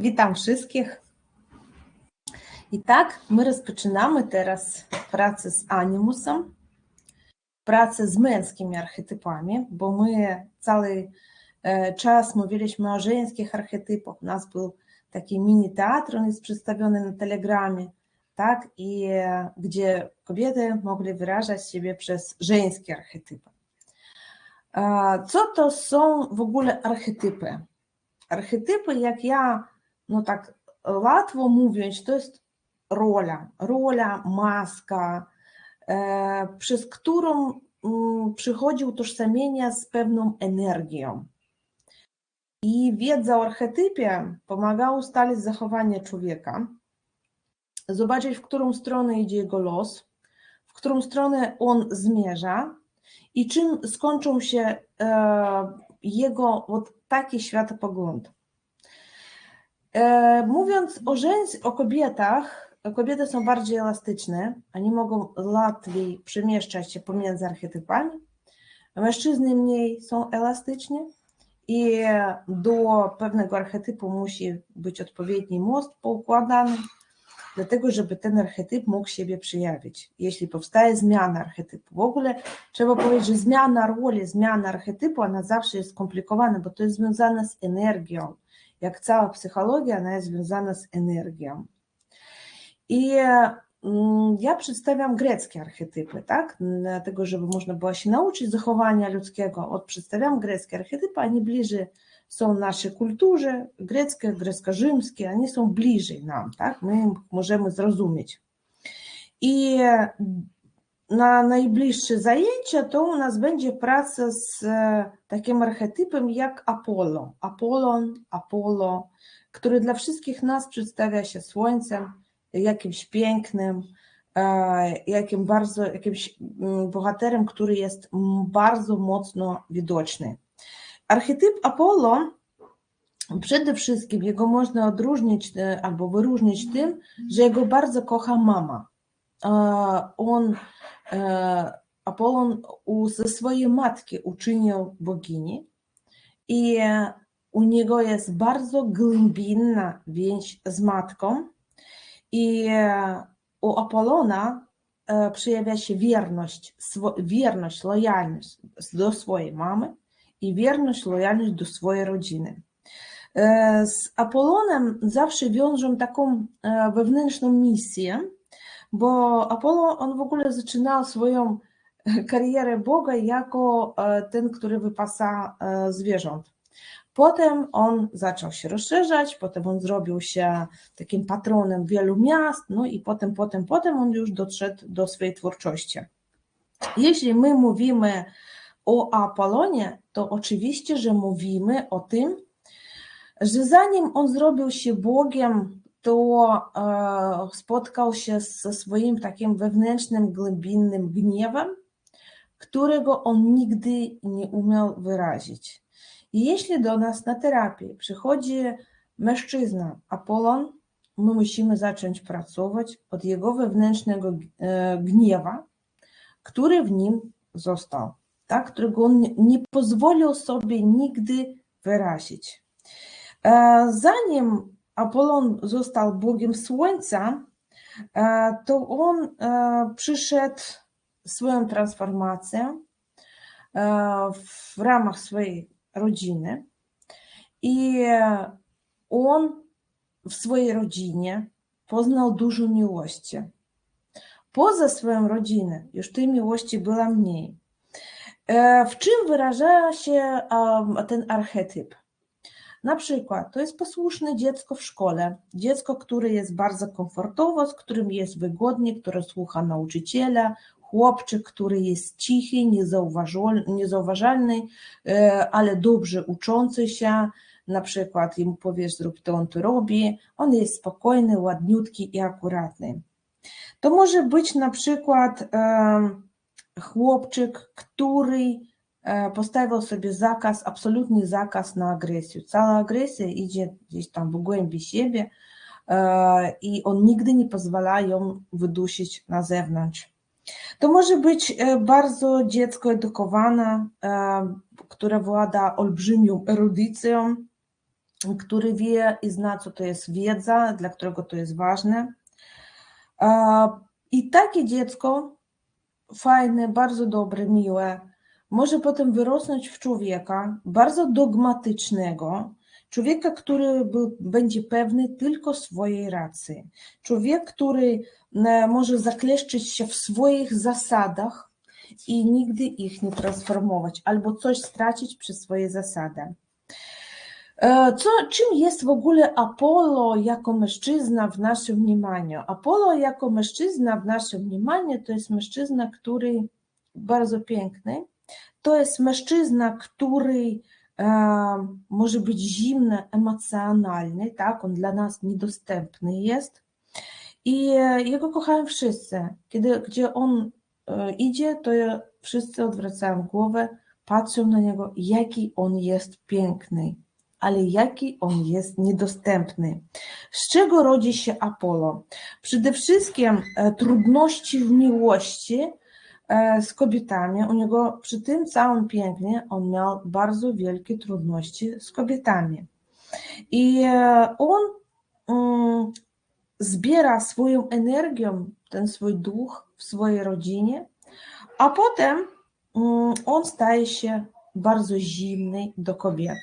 Witam wszystkich. I tak, my rozpoczynamy teraz pracę z animusem, pracę z męskimi archetypami, bo my cały e, czas mówiliśmy o żeńskich archetypach. U nas był taki mini teatr, on jest przedstawiony na telegramie, tak, i e, gdzie kobiety mogli wyrażać siebie przez żeńskie archetypy. Co to są w ogóle archetypy? Archetypy, jak ja no tak łatwo mówiąc, to jest rola, rola, maska, e, przez którą mm, przychodzi utożsamienie z pewną energią. I wiedza o archetypie pomaga ustalić zachowanie człowieka, zobaczyć, w którą stronę idzie jego los, w którą stronę on zmierza i czym skończą się e, jego вот taki światopogląd. E, mówiąc o, o kobietach, kobiety są bardziej elastyczne, oni mogą łatwiej przemieszczać się pomiędzy archetypami, mężczyzny mniej są elastyczni i do pewnego archetypu musi być odpowiedni most poukładany, dlatego żeby ten archetyp mógł siebie przejawić. Jeśli powstaje zmiana archetypu, w ogóle trzeba powiedzieć, że zmiana roli, zmiana archetypu, ona zawsze jest skomplikowana, bo to jest związane z energią jak cała psychologia, ona jest związana z energią. I ja przedstawiam greckie archetypy, tak? Dlatego, żeby można było się nauczyć zachowania ludzkiego. Od przedstawiam greckie archetypy, oni bliżej są naszej kulturze, greckie, grecko-rzymskie, oni są bliżej nam, tak? My możemy zrozumieć. I na najbliższe zajęcia to u nas będzie praca z e, takim archetypem jak Apollo. Apollon, Apollo, który dla wszystkich nas przedstawia się słońcem, jakimś pięknym, e, jakim bardzo, jakimś mm, bohaterem, który jest bardzo mocno widoczny. Archetyp Apollo przede wszystkim jego można odróżnić e, albo wyróżnić tym, że jego bardzo kocha mama. On Apollon ze swojej matki uczynił bogini i u niego jest bardzo głębinna więź z matką i u Apollona przejawia się wierność, wierność, lojalność do swojej mamy i wierność, lojalność do swojej rodziny. Z Apollonem zawsze wiążą taką wewnętrzną misję, bo Apollo on w ogóle zaczynał swoją karierę Boga jako ten, który wypasa zwierząt. Potem on zaczął się rozszerzać, potem on zrobił się takim patronem wielu miast, no i potem, potem, potem on już doszedł do swojej twórczości. Jeśli my mówimy o Apolonie, to oczywiście, że mówimy o tym, że zanim on zrobił się Bogiem, to spotkał się ze swoim takim wewnętrznym, głębinnym gniewem, którego on nigdy nie umiał wyrazić. Jeśli do nas na terapię przychodzi mężczyzna, Apollon, my musimy zacząć pracować od jego wewnętrznego gniewa, który w nim został, tak? którego on nie pozwolił sobie nigdy wyrazić. Zanim Apollon został Bogiem Słońca, to on przyszedł swoją transformację w ramach swojej rodziny i on w swojej rodzinie poznał dużo miłości. Poza swoją rodzinę już tej miłości była mniej. W czym wyraża się ten archetyp? Na przykład to jest posłuszne dziecko w szkole, dziecko, które jest bardzo komfortowo, z którym jest wygodnie, które słucha nauczyciela, chłopczyk, który jest cichy, niezauważalny, ale dobrze uczący się, na przykład jemu powiesz zrób to, on to robi, on jest spokojny, ładniutki i akuratny. To może być na przykład chłopczyk, który postawił sobie zakaz, absolutny zakaz na agresję. Cała agresja idzie gdzieś tam w głębi siebie i on nigdy nie pozwala ją wydusić na zewnątrz. To może być bardzo dziecko edukowane, które włada olbrzymią erudycją, który wie i zna, co to jest wiedza, dla którego to jest ważne. E, I takie dziecko, fajne, bardzo dobre, miłe, może potem wyrosnąć w człowieka bardzo dogmatycznego, człowieka, który będzie pewny tylko swojej racji, człowiek, który e, może zakleszczyć się w swoich zasadach i nigdy ich nie transformować, albo coś stracić przez swoje zasady. E, co, czym jest w ogóle Apollo jako mężczyzna w naszym mniemaniu? Apollo jako mężczyzna w naszym mniemaniu to jest mężczyzna, który bardzo piękny, to jest mężczyzna, który e, może być zimny, emocjonalny, tak, on dla nas niedostępny jest i e, jego kochają wszyscy. Kiedy, gdzie on e, idzie, to wszyscy odwracają głowę, patrzą na niego, jaki on jest piękny ale jaki on jest niedostępny. Z czego rodzi się Apollo? Przede wszystkim trudności w miłości z kobietami. U niego przy tym całym pięknie on miał bardzo wielkie trudności z kobietami. I e, on um, zbiera swoją energię, ten swój duch w swojej rodzinie, a potem um, on staje się bardzo zimny do kobiet.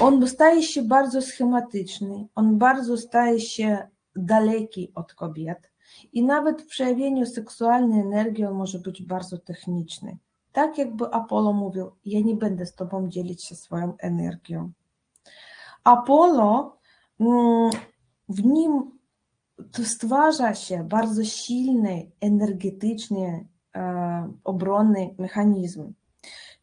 On staje się bardzo schematyczny, on bardzo staje się daleki od kobiet i nawet w przejawieniu seksualnej energii on może być bardzo techniczny. Tak jakby Apollo mówił, ja nie będę z tobą dzielić się swoją energią. Apollo, mm, w nim stwarza się bardzo silny, energetyczny, e, obronny mechanizm.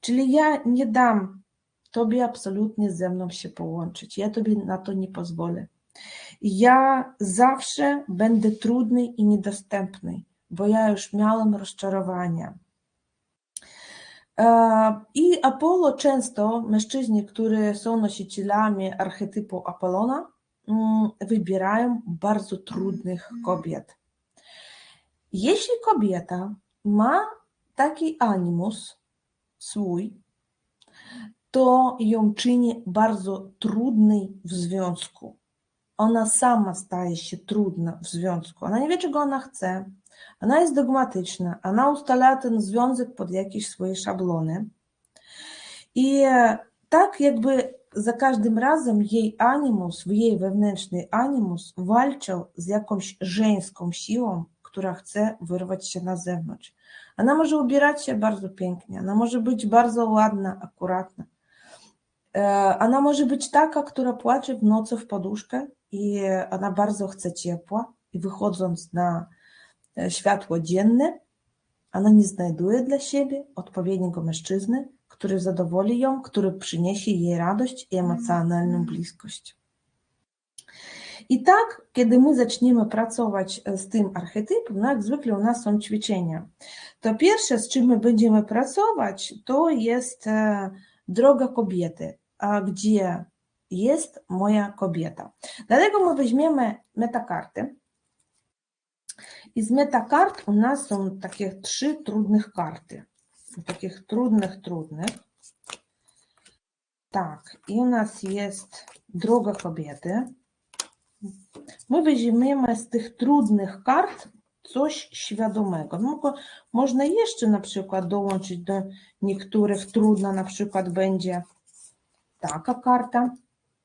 Czyli ja nie dam Tobie absolutnie ze mną się połączyć. Ja Tobie na to nie pozwolę. Ja zawsze będę trudny i niedostępny, bo ja już miałem rozczarowania. E, I Apollo często, mężczyźni, którzy są nosicielami archetypu Apollona, mm, wybierają bardzo trudnych kobiet. Jeśli kobieta ma taki animus swój, to ją czyni bardzo trudnej w związku. Ona sama staje się trudna w związku. Ona nie wie, czego ona chce. Ona jest dogmatyczna. Ona ustala ten związek pod jakieś swoje szablony. I e, tak jakby za każdym razem jej animus, jej wewnętrzny animus walczył z jakąś żeńską siłą, która chce wyrwać się na zewnątrz. Ona może ubierać się bardzo pięknie, ona może być bardzo ładna, akuratna, E, ona może być taka, która płacze w nocy w poduszkę i ona bardzo chce ciepła i wychodząc na e, światło dzienne, ona nie znajduje dla siebie odpowiedniego mężczyzny, który zadowoli ją, który przyniesie jej radość i emocjonalną bliskość. I tak, kiedy my zaczniemy pracować e, z tym archetypem, no jak zwykle u nas są ćwiczenia, to pierwsze, z czym my będziemy pracować, to jest droga kobiety. Gdzie jest moja kobieta. Dlatego my weźmiemy metakarty. I z metakart u nas są takie trzy trudnych karty. Takich trudnych, trudnych. Tak, i u nas jest droga kobiety. My weźmiemy z tych trudnych kart coś świadomego. No, można jeszcze na przykład dołączyć do niektórych trudna, na przykład będzie taka karta,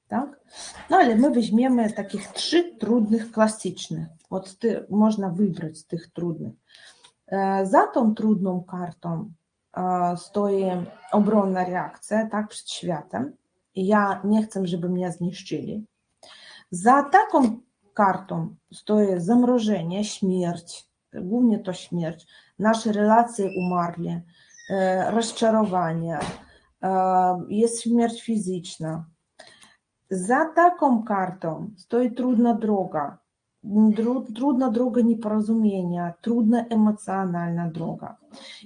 tak? No ale my weźmiemy takich trzy trudnych klasycznych. Od ty, można wybrać z tych trudnych. E, za tą trudną kartą e, stoi obronna reakcja, tak, przed światem. Ja nie chcę, żeby mnie zniszczyli. Za taką kartą stoi zamrożenie, śmierć, głównie to śmierć, nasze relacje umarli, e, rozczarowanie, jest śmierć fizyczna. Za taką kartą stoi trudna droga, trudna droga nieporozumienia, trudna emocjonalna droga.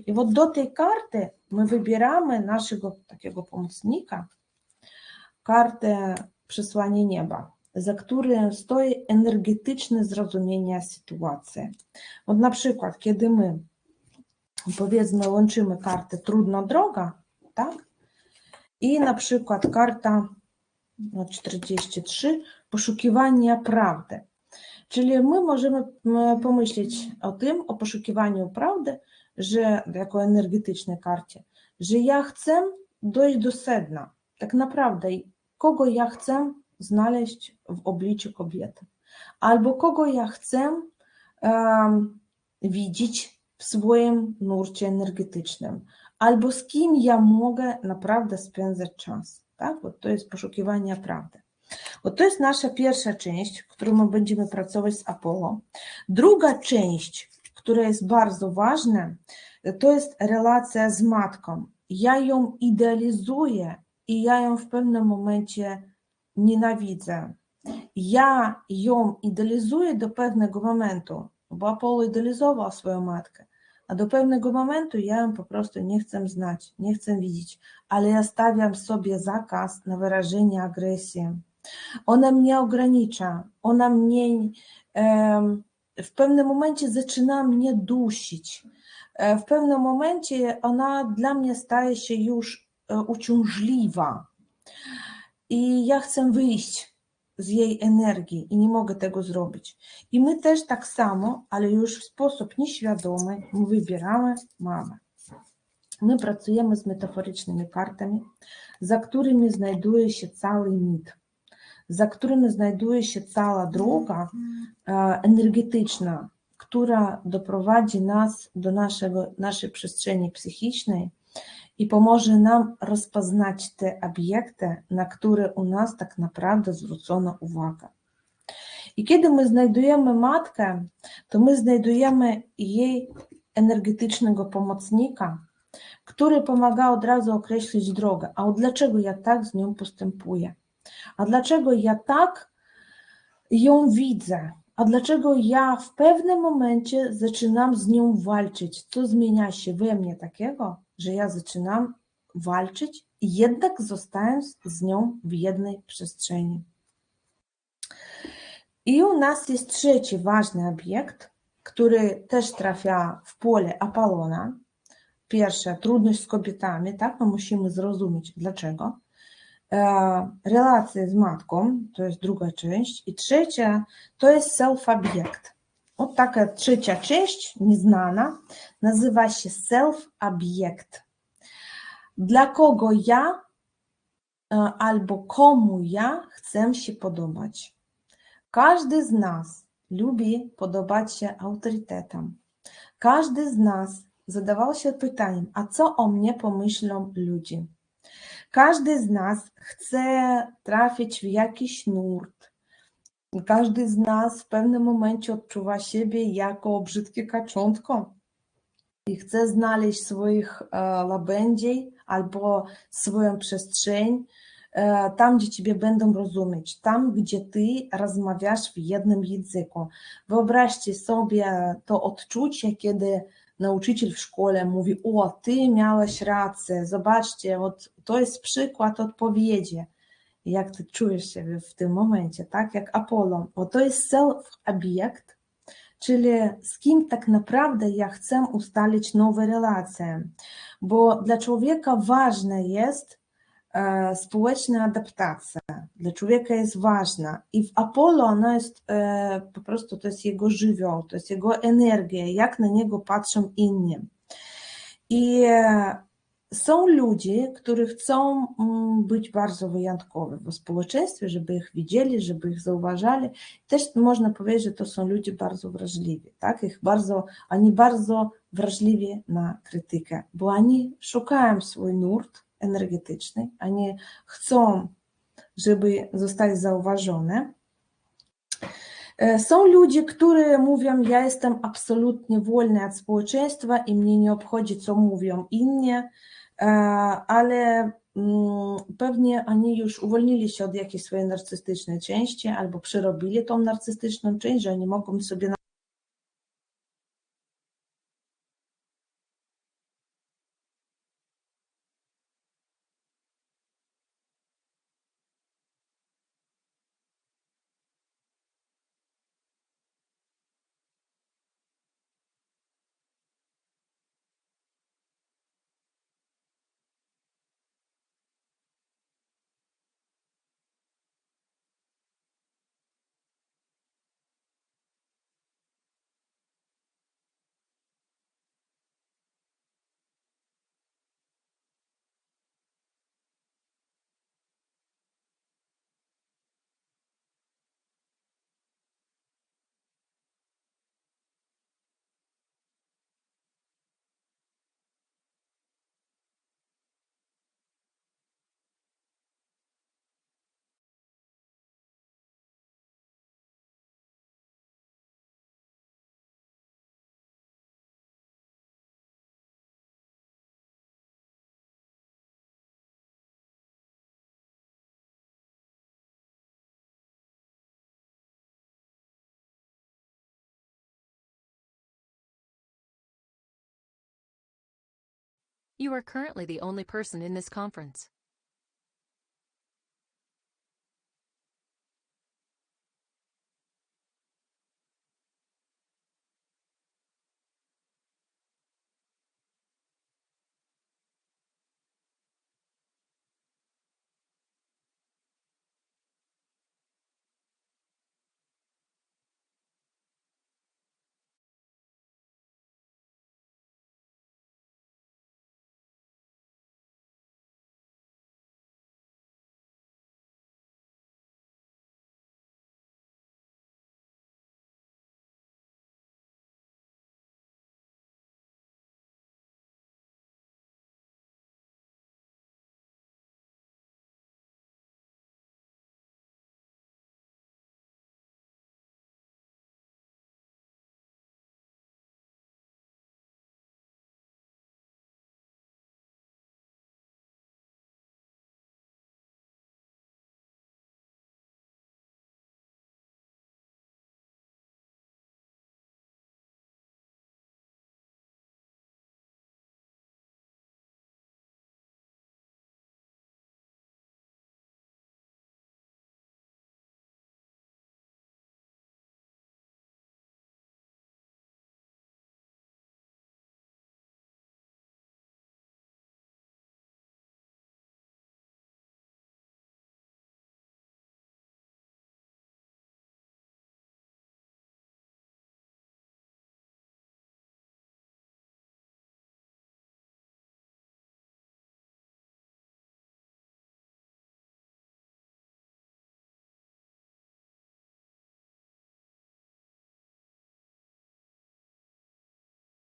I od do tej karty my wybieramy naszego takiego pomocnika, kartę przesłanie nieba, za którym stoi energetyczne zrozumienie sytuacji. Od na przykład, kiedy my powiedzmy łączymy kartę trudna droga, tak? I na przykład karta 43, poszukiwania prawdy. Czyli my możemy pomyśleć o tym, o poszukiwaniu prawdy, że jako energetycznej karcie, że ja chcę dojść do sedna. Tak naprawdę, kogo ja chcę znaleźć w obliczu kobiety, albo kogo ja chcę widzieć w swoim nurcie energetycznym, albo z kim ja mogę naprawdę spędzać czas. Tak? Bo to jest poszukiwanie prawdy. Bo to jest nasza pierwsza część, którą my będziemy pracować z Apollo. Druga część, która jest bardzo ważna, to jest relacja z matką. Ja ją idealizuję i ja ją w pewnym momencie nienawidzę. Ja ją idealizuję do pewnego momentu, bo Apollo idealizował swoją matkę, a do pewnego momentu ja ją po prostu nie chcę znać, nie chcę widzieć, ale ja stawiam sobie zakaz na wyrażenie agresji. Ona mnie ogranicza, ona mnie w pewnym momencie zaczyna mnie dusić. W pewnym momencie ona dla mnie staje się już uciążliwa i ja chcę wyjść z jej energii i nie mogę tego zrobić. I my też tak samo, ale już w sposób nieświadomy, my wybieramy mamę. My pracujemy z metaforycznymi kartami, za którymi znajduje się cały mit, za którymi znajduje się cała droga energetyczna, która doprowadzi nas do naszego, naszej przestrzeni psychicznej i pomoże nam rozpoznać te obiekty, na które u nas tak naprawdę zwrócono uwagę. I kiedy my znajdujemy matkę, to my znajdujemy jej energetycznego pomocnika, który pomaga od razu określić drogę. A dlaczego ja tak z nią postępuję? A dlaczego ja tak ją widzę? A dlaczego ja w pewnym momencie zaczynam z nią walczyć? Co zmienia się we mnie takiego, że ja zaczynam walczyć, jednak zostając z nią w jednej przestrzeni? I u nas jest trzeci ważny obiekt, który też trafia w pole Apolona. Pierwsza, trudność z kobietami, tak? My musimy zrozumieć dlaczego. Relacje z matką, to jest druga część. I trzecia, to jest self-obiekt. O taka trzecia część, nieznana, nazywa się self-obiekt. Dla kogo ja albo komu ja chcę się podobać. Każdy z nas lubi podobać się autorytetom. Każdy z nas zadawał się pytaniem, a co o mnie pomyślą ludzie? Każdy z nas chce trafić w jakiś nurt. Każdy z nas w pewnym momencie odczuwa siebie jako brzydkie kaczątko i chce znaleźć swoich łabędzi albo swoją przestrzeń, tam, gdzie Ciebie będą rozumieć, tam, gdzie Ty rozmawiasz w jednym języku. Wyobraźcie sobie to odczucie, kiedy nauczyciel w szkole mówi: O, Ty miałeś rację, zobaczcie, to jest przykład odpowiedzi. Jak Ty czujesz się w tym momencie, tak? Jak Apollo. Bo to jest self-obiekt, czyli z kim tak naprawdę ja chcę ustalić nowe relacje. Bo dla człowieka ważne jest, społeczna adaptacja dla człowieka jest ważna i w Apollo ona jest po prostu, to jest jego żywioł, to jest jego energia, jak na niego patrzą inni. I są ludzie, którzy chcą być bardzo wyjątkowi w społeczeństwie, żeby ich widzieli, żeby ich zauważali. Też można powiedzieć, że to są ludzie bardzo wrażliwi, tak? Ich bardzo, oni bardzo wrażliwi na krytykę, bo oni szukają swój nurt, energetycznej, oni chcą, żeby zostać zauważone. Są ludzie, którzy mówią, ja jestem absolutnie wolny od społeczeństwa i mnie nie obchodzi, co mówią inni, ale pewnie oni już uwolnili się od jakiejś swojej narcystycznej części albo przerobili tą narcystyczną część, że oni mogą sobie You are currently the only person in this conference.